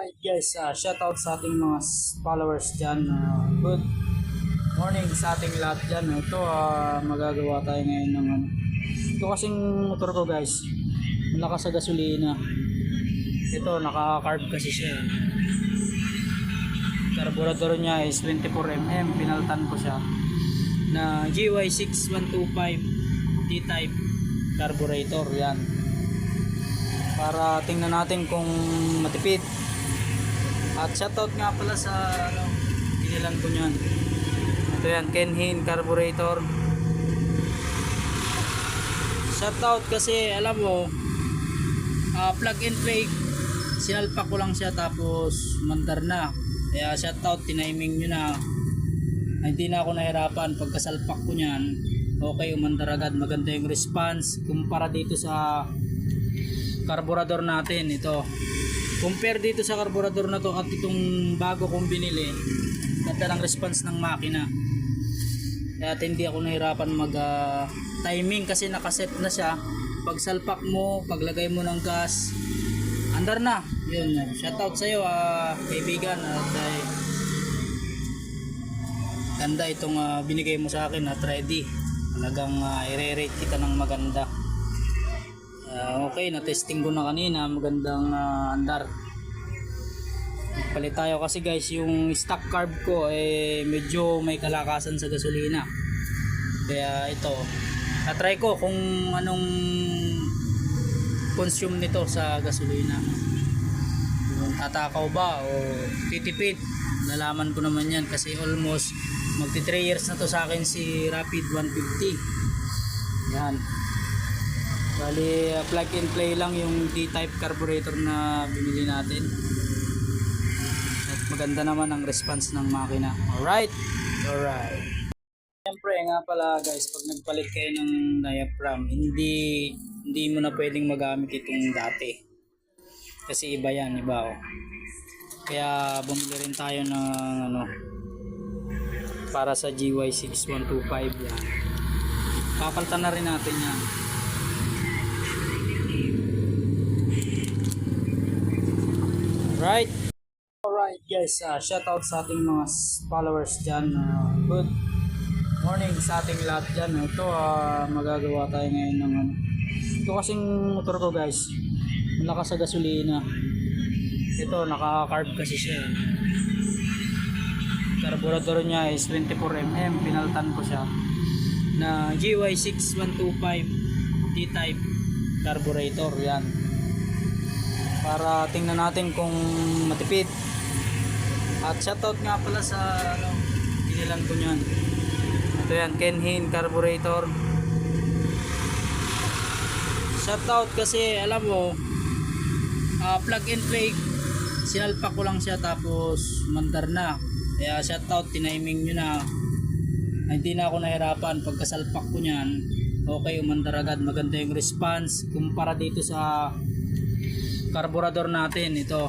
Alright guys, uh, shoutout sa ating mga followers dyan. Uh, good morning sa ating lahat dyan. Ito, uh, magagawa tayo ngayon ng ano. Ito kasing motor ko guys. Malakas sa gasolina. Ito, naka-carb kasi siya. Carburetor niya is 24mm. Pinaltan ko siya na GY6125 T-type carburetor. Yan para tingnan natin kung matipid at shoutout nga pala sa ano, pinilan ko nyan ito yan Kenhin carburetor shoutout kasi alam mo ah, plug and play sinalpak ko lang siya tapos mandar na. Kaya shoutout tiniming nyo na. Ay, hindi na ako nahirapan. Pagkasalpak ko nyan okay umandar agad. Maganda yung response kumpara dito sa carburetor natin. Ito compare dito sa carburetor na to at itong bago kong binili ganda ng response ng makina. Kaya hindi ako nahirapan mag ah, timing kasi nakaset na siya. Pag salpak mo paglagay mo ng gas andar na. Yun yun. Shoutout sa iyo kaibigan at ay ganda itong ah, binigay mo sa akin at ready. Talagang uh, i-rate kita ng maganda. Ah, okay, na-testing ko na kanina. Magandang ah, andar. Palit tayo kasi guys, yung stock carb ko eh medyo may kalakasan sa gasolina. Kaya ito, na-try ko kung anong consume nito sa gasolina. Kung tatakaw ba o titipid. Nalaman ko naman yan kasi almost magti 3 years na to sa akin si Rapid 150. Yan. Bali, plug and play lang yung D-type carburetor na binili natin. At maganda naman ang response ng makina. Alright? Alright. Siyempre nga pala guys, pag nagpalit kayo ng diaphragm, hindi hindi mo na pwedeng magamit itong dati. Kasi iba yan, iba oh. Kaya bumili rin tayo ng ano para sa GY6125 yan. Papalitan na rin natin yan. Right? Alright guys, uh, shoutout sa ating mga followers dyan. Uh, good morning sa ating lahat dyan. Ito, uh, magagawa tayo ngayon ng ano. Ito kasing motor ko guys, malakas sa gasolina. Ito, naka-carb kasi siya. Carburetor niya is 24mm. Pinaltan ko siya na GY6125 T-type carburetor. Yan para tingnan natin kung matipid. At shoutout nga pala sa ano, pinilan ko nyan ito yan Kenhin carburetor shoutout kasi alam mo ah, plug and play sinalpak ko lang siya tapos mandar na. Kaya shoutout tiniming nyo na. Hindi na ako nahirapan pagkasalpak ko nyan okay umandar agad. Maganda yung response kumpara dito sa carburetor natin ito.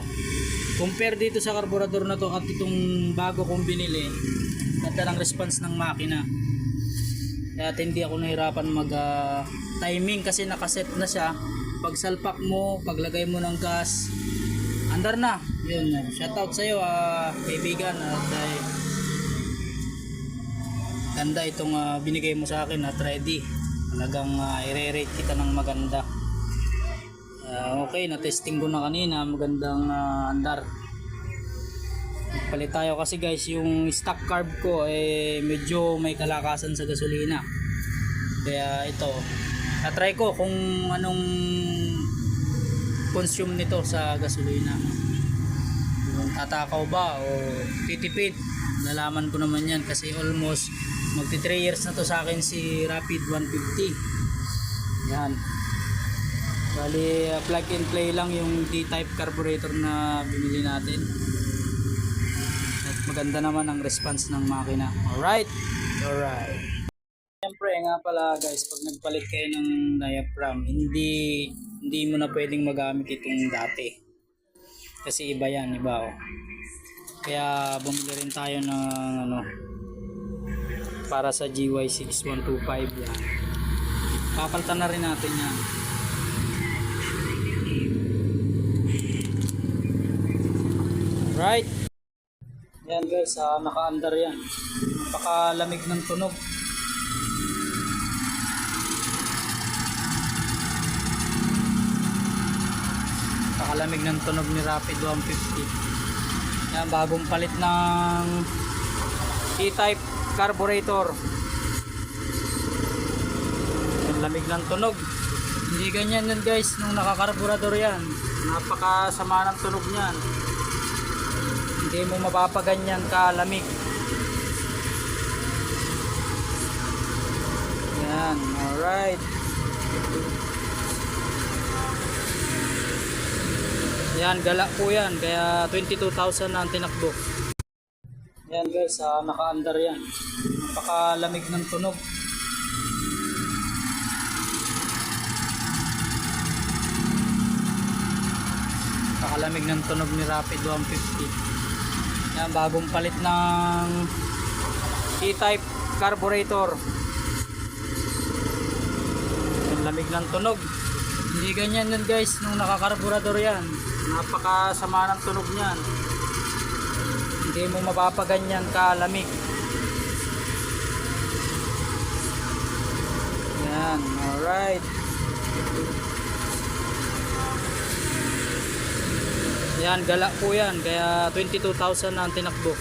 Compare dito sa carburetor na to at itong bago kong binili ganda ng response ng makina. Kaya hindi ako nahirapan mag ah, timing kasi nakaset na siya. Pag salpak mo paglagay mo ng gas andar na. Yun yun shoutout sa iyo ah, kaibigan at ay ganda itong ah, binigay mo sa akin at ready. Talagang uh, i-rate kita ng maganda Ah, okay, na-testing ko na kanina. Magandang ah, andar. Palit tayo kasi guys, yung stock carb ko eh medyo may kalakasan sa gasolina. Kaya ito, na-try ko kung anong consume nito sa gasolina. Kung tatakaw ba o titipid. Nalaman ko naman yan kasi almost magti 3 years na to sa akin si Rapid 150. Yan. Bali, uh, plug and play lang yung D-type carburetor na binili natin. At maganda naman ang response ng makina. Alright? Alright. Siyempre nga pala guys, pag nagpalit kayo ng diaphragm, hindi hindi mo na pwedeng magamit itong dati. Kasi iba yan, iba oh. Kaya bumili rin tayo ng ano para sa GY6125 yan. Papalitan na rin natin yan. Right. Yan guys, ah, naka-under yan. Napakalamig ng tunog. Napakalamig ng tunog ni Rapid 150. Yan, bagong palit ng E-type carburetor. Ang lamig ng tunog. Hindi ganyan yun guys nung nakakarburador yan. Napakasama ng tunog niyan. Hindi mo mapapaganyan kalamig. Yan, alright. Yan, gala po yan. Kaya 22,000 na ang tinakbo. Yan guys, ah, naka-under yan. Napakalamig ng tunog. Napakalamig ng tunog ni Rapid 150. Yan, bagong palit ng E-type carburetor. Ang lamig ng tunog. Hindi ganyan yun guys nung nakakarburador yan. Napakasama ng tunog niyan. Hindi mo mapapaganyan kalamig. Yan, alright. Yan, gala po yan. Kaya 22,000 na ang tinakbo.